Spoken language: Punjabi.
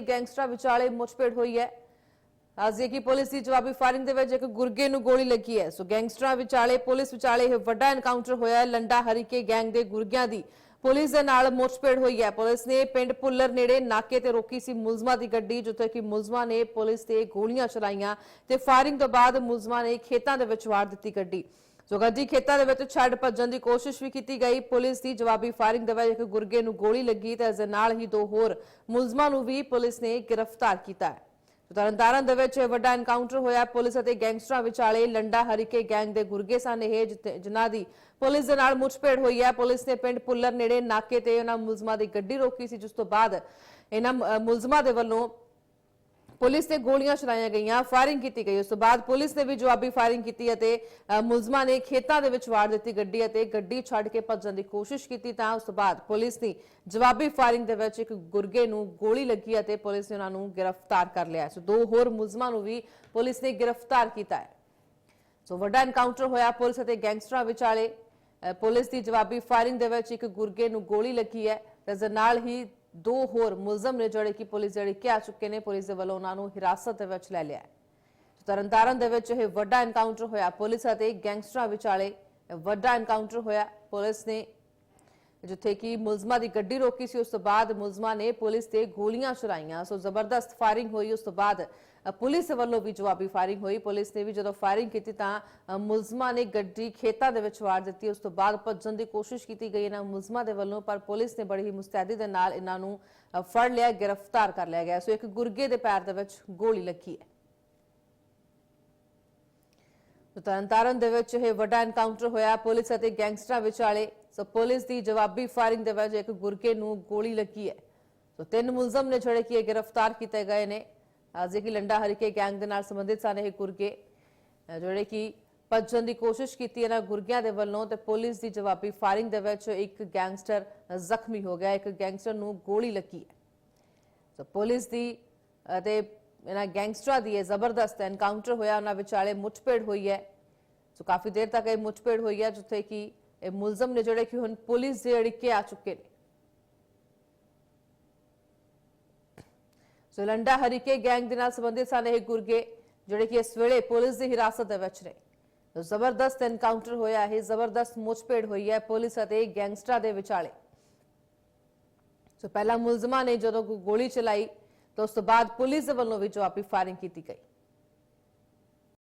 ਗੈਂਗਸਟਰਾਂ ਵਿਚਾਲੇ ਮੁੱਠਭੇੜ ਹੋਈ ਹੈ। ਆਜ਼ੀ ਕੀ ਪੁਲਿਸ ਦੀ ਜਵਾਬੀ ਫਾਇਰਿੰਗ ਦੇ ਵਿੱਚ ਇੱਕ ਗੁਰਗੇ ਨੂੰ ਗੋਲੀ ਲੱਗੀ ਹੈ। ਸੋ ਗੈਂਗਸਟਰਾਂ ਵਿਚਾਲੇ, ਪੁਲਿਸ ਵਿਚਾਲੇ ਇਹ ਵੱਡਾ ਐਨਕਾਊਂਟਰ ਹੋਇਆ ਹੈ। ਲੰਡਾ ਹਰੀਕੇ ਗੈਂਗ ਦੇ ਗੁਰਗਿਆਂ ਦੀ ਪੁਲਿਸ ਦੇ ਨਾਲ ਮੁੱਠਭੇੜ ਹੋਈ ਹੈ। ਪੁਲਿਸ ਨੇ ਪਿੰਡ ਪੁੱਲਰ ਨੇੜੇ ਨਾਕੇ ਤੇ ਰੋਕੀ ਸੀ ਮੁਲਜ਼ਮਾਂ ਦੀ ਗੱਡੀ, ਜਿੱਥੇ ਕਿ ਮੁਲਜ਼ਮਾਂ ਨੇ ਪੁਲਿਸ ਤੇ ਗੋਲੀਆਂ ਚਲਾਈਆਂ ਤੇ ਫਾਇਰਿੰਗ ਤੋਂ ਬਾਅਦ ਮੁਲਜ਼ਮਾਂ ਨੇ ਖੇਤਾਂ ਦੇ ਵਿੱਚ ਵਾਰ ਦਿੱਤੀ ਗੱਡੀ। ਸੋ ਖੇਤਾਂ ਦੇ ਵਿੱਚ ਛੱਡ ਭੱਜਣ ਦੀ ਕੋਸ਼ਿਸ਼ ਵੀ ਕੀਤੀ ਗਈ। ਪੁਲਿਸ ਦੀ ਜਵਾਬੀ ਫਾਇਰਿੰਗ ਦੇ ਵਿੱਚ ਇੱਕ ਗੁਰਗੇ ਨੂੰ ਗੋਲੀ ਲੱਗੀ ਤੇ ਇਸ ਦੇ ਨਾਲ ਹੀ ਦੋ ਹੋਰ ਮੁਲਜ਼ਮਾਂ ਨੂੰ ਵੀ ਪੁਲਿਸ ਨੇ ਗ੍ਰਿਫਤਾਰ ਕੀਤਾ ਹੈ। ਤਰਨਤਾਰਨ ਦੇ ਵਿੱਚ ਇਹ ਵੱਡਾ ਐਨਕਾਊਂਟਰ ਹੋਇਆ। ਪੁਲਿਸ ਅਤੇ ਗੈਂਗਸਟਰਾਂ ਵਿਚਾਲੇ ਲੰਡਾ ਹਰੀਕੇ ਗੈਂਗ ਦੇ ਗੁਰਗੇ ਸਨ ਇਹ, ਜਿੱਥੇ- ਜਿਨ੍ਹਾਂ ਦੀ ਪੁਲਿਸ ਦੇ ਨਾਲ ਮੁੱਠਭੇੜ ਹੋਈ ਹੈ। ਪੁਲਿਸ ਨੇ ਪਿੰਡ ਪੁੱਲਰ ਨੇੜੇ ਨਾਕੇ ਤੇ ਉਹਨਾਂ ਮੁਲਜ਼ਮਾਂ ਦੀ ਗੱਡੀ ਰੋਕੀ ਸੀ, ਜਿਸ ਤੋਂ ਬਾਅਦ ਇਹਨਾਂ ਮੁਲਜ਼ਮਾਂ ਦੇ ਵੱਲੋਂ ਪੁਲਿਸ ਤੇ ਗੋਲੀਆਂ ਚਲਾਈਆਂ ਗਈਆਂ ਫਾਇਰਿੰਗ ਕੀਤੀ ਗਈ। ਉਸ ਤੋਂ ਬਾਅਦ ਪੁਲਿਸ ਨੇ ਵੀ ਜਵਾਬੀ ਫਾਇਰਿੰਗ ਕੀਤੀ ਅਤੇ ਮੁਲਜ਼ਮਾਂ ਨੇ ਖੇਤਾਂ ਦੇ ਵਿੱਚ ਵਾੜ ਦਿੱਤੀ ਗੱਡੀ ਅਤੇ ਗੱਡੀ ਛੱਡ ਕੇ ਭੱਜਣ ਦੀ ਕੋਸ਼ਿਸ਼ ਕੀਤੀ ਤਾਂ ਉਸ ਤੋਂ ਬਾਅਦ ਪੁਲਿਸ ਨੇ ਜਵਾਬੀ ਫਾਇਰਿੰਗ ਦੇ ਵਿੱਚ ਇੱਕ ਗੁਰਗੇ ਨੂੰ ਗੋਲੀ ਲੱਗੀ ਅਤੇ ਪੁਲਿਸ ਨੇ ਉਹਨਾਂ ਨੂੰ ਗ੍ਰਿਫਤਾਰ ਕਰ ਲਿਆ। ਸੋ ਦੋ ਹੋਰ ਮੁਲਜ਼ਮਾਂ ਨੂੰ ਵੀ ਪੁਲਿਸ ਨੇ ਗ੍ਰਿਫਤਾਰ ਕੀਤਾ ਹੈ। ਸੋ ਵੱਡਾ ਐਨਕਾਊਂਟਰ ਹੋਇਆ ਪੁਲਿਸ ਅਤੇ ਗੈਂਗਸਟਰਾਂ ਵਿਚਾਲੇ। ਪੁਲਿਸ ਦੀ ਜਵਾਬੀ ਫਾਇਰਿੰਗ ਦੇ ਵਿੱਚ ਇੱਕ ਗੁਰਗੇ ਨੂੰ ਗੋਲੀ ਲੱਗੀ ਹੈ। ਤੇ ਇਸ ਦੇ ਨਾਲ ਹੀ ਦੋ ਹੋਰ ਮੁਲਜ਼ਮ ਨੇ ਜਿਹੜੇ ਕਿ ਪੁਲਿਸ ਜਿਹੜੀ ਕਿ ਆ ਚੁੱਕੇ ਨੇ, ਪੁਲਿਸ ਦੇ ਵੱਲੋਂ ਉਹਨਾਂ ਨੂੰ ਹਿਰਾਸਤ ਦੇ ਵਿੱਚ ਲੈ ਲਿਆ ਹੈ। ਤਰਨਤਾਰਨ ਦੇ ਵਿੱਚ ਇਹ ਵੱਡਾ ਐਨਕਾਊਂਟਰ ਹੋਇਆ। ਪੁਲਿਸ ਅਤੇ ਗੈਂਗਸਟਰਾਂ ਵਿਚਾਲੇ ਵੱਡਾ ਐਨਕਾਊਂਟਰ ਹੋਇਆ। ਪੁਲਿਸ ਨੇ ਜਿੱਥੇ ਕਿ ਮੁਲਜ਼ਮਾਂ ਦੀ ਗੱਡੀ ਰੋਕੀ ਸੀ, ਉਸ ਤੋਂ ਬਾਅਦ ਮੁਲਜ਼ਮਾਂ ਨੇ ਪੁਲਿਸ ਤੇ ਗੋਲੀਆਂ ਚਲਾਈਆਂ। ਸੋ ਜ਼ਬਰਦਸਤ ਫਾਇਰਿੰਗ ਹੋਈ, ਉਸ ਤੋਂ ਬਾਅਦ ਪੁਲਿਸ ਵੱਲੋਂ ਵੀ ਜਵਾਬੀ ਫਾਇਰਿੰਗ ਹੋਈ। ਪੁਲਿਸ ਨੇ ਵੀ ਜਦੋਂ ਫਾਇਰਿੰਗ ਕੀਤੀ ਤਾਂ ਮੁਲਜ਼ਮਾਂ ਨੇ ਗੱਡੀ ਖੇਤਾਂ ਦੇ ਵਿੱਚ ਵਾਰ ਦਿੱਤੀ। ਉਸ ਤੋਂ ਬਾਅਦ ਭੱਜਣ ਦੀ ਕੋਸ਼ਿਸ਼ ਕੀਤੀ ਗਈ ਇਹਨਾਂ ਮੁਲਜ਼ਮਾਂ ਦੇ ਵੱਲੋਂ, ਪਰ ਪੁਲਿਸ ਨੇ ਬੜੀ ਹੀ ਮੁਸਤੈਦੀ ਦੇ ਨਾਲ ਇਹਨਾਂ ਨੂੰ ਫੜ ਲਿਆ, ਗ੍ਰਿਫਤਾਰ ਕਰ ਲਿਆ ਗਿਆ। ਸੋ ਇੱਕ ਗੁਰਗੇ ਦੇ ਪੈਰ ਦੇ ਵਿੱਚ ਗੋਲੀ ਲੱਗੀ ਹੈ। ਤਰਨਤਾਰਨ ਦੇ ਵਿੱਚ ਇਹ ਵੱਡਾ ਐਨਕਾਊਂਟਰ ਹੋਇਆ। ਪੁਲਿਸ ਅਤੇ ਗੈਂਗਸਟਰਾਂ ਵਿਚਾਲੇ ਸੋ ਪੁਲਿਸ ਦੀ ਜਵਾਬੀ ਫਾਇਰਿੰਗ ਦੇ ਵਿੱਚ ਇੱਕ ਗੁਰਕੇ ਨੂੰ ਗੋਲੀ ਲੱਗੀ ਹੈ। ਸੋ ਤਿੰਨ ਮੁਲਜ਼ਮ ਨੇ ਜਿਹੜੇ ਕਿ ਇਹ ਗ੍ਰਿਫਤਾਰ ਕੀਤੇ ਗਏ ਨੇ। ਅਜੇ ਕਿ ਲੰਡਾ ਹਰੀਕੇ ਗੈਂਗ ਦੇ ਨਾਲ ਸੰਬੰਧਿਤ ਸਨ ਇਹ ਗੁਰਗੇ ਜਿਹੜੇ ਕਿ ਭੱਜਣ ਦੀ ਕੋਸ਼ਿਸ਼ ਕੀਤੀ ਇਹਨਾਂ ਗੁਰਗਿਆਂ ਦੇ ਵੱਲੋਂ ਤੇ ਪੁਲਿਸ ਦੀ ਜਵਾਬੀ ਫਾਇਰਿੰਗ ਦੇ ਵਿੱਚ ਇੱਕ ਗੈਂਗਸਟਰ ਜ਼ਖਮੀ ਹੋ ਗਿਆ। ਇੱਕ ਗੈਂਗਸਟਰ ਨੂੰ ਗੋਲੀ ਲੱਗੀ ਹੈ। ਸੋ ਪੁਲਿਸ ਦੀ ਅਤੇ ਇਹਨਾਂ ਗੈਂਗਸਟਰਾਂ ਦੀ ਇਹ ਜ਼ਬਰਦਸਤ ਐਨਕਾਊਂਟਰ ਹੋਇਆ। ਉਹਨਾਂ ਵਿਚਾਲੇ ਮੁੱਠਭੇੜ ਹੋਈ ਹੈ। ਸੋ ਕਾਫੀ ਦੇਰ ਤੱਕ ਇਹ ਮੁੱਠਭੇੜ ਹੋਈ ਹੈ, ਜਿੱਥੇ ਕਿ ਇਹ ਮੁਲਜ਼ਮ ਨੇ ਜਿਹੜੇ ਕਿ ਹੁਣ ਪੁਲਿਸ ਦੇ ਅੜਿੱਕੇ ਆ ਚੁੱਕੇ ਨੇ ਸੋ ਲੰਡਾ ਹਰੀਕੇ ਗੈਂਗ ਦੇ ਨਾਲ ਸੰਬੰਧਿਤ ਸਨ ਇਹ ਗੁਰਗੇ ਜਿਹੜੇ ਕਿ ਇਸ ਵੇਲੇ ਪੁਲਿਸ ਦੀ ਹਿਰਾਸਤ ਦੇ ਵਿੱਚ ਨੇ ਜ਼ਬਰਦਸਤ ਐਨਕਾਊਂਟਰ ਹੋਇਆ ਹੈ ਜ਼ਬਰਦਸਤ ਮੁੱਠਭੇੜ ਹੋਈ ਹੈ ਪੁਲਿਸ ਅਤੇ ਗੈਂਗਸਟਰਾਂ ਦੇ ਵਿਚਾਲੇ ਸੋ ਪਹਿਲਾਂ ਮੁਲਜ਼ਮਾਂ ਨੇ ਜਦੋਂ ਗੋਲੀ ਚਲਾਈ ਤਾਂ ਉਸ ਤੋਂ ਬਾਅਦ ਪੁਲਿਸ ਦੇ ਵੱਲੋਂ ਵੀ ਜਵਾਬੀ ਫਾਇਰਿੰਗ ਕੀਤੀ ਗਈ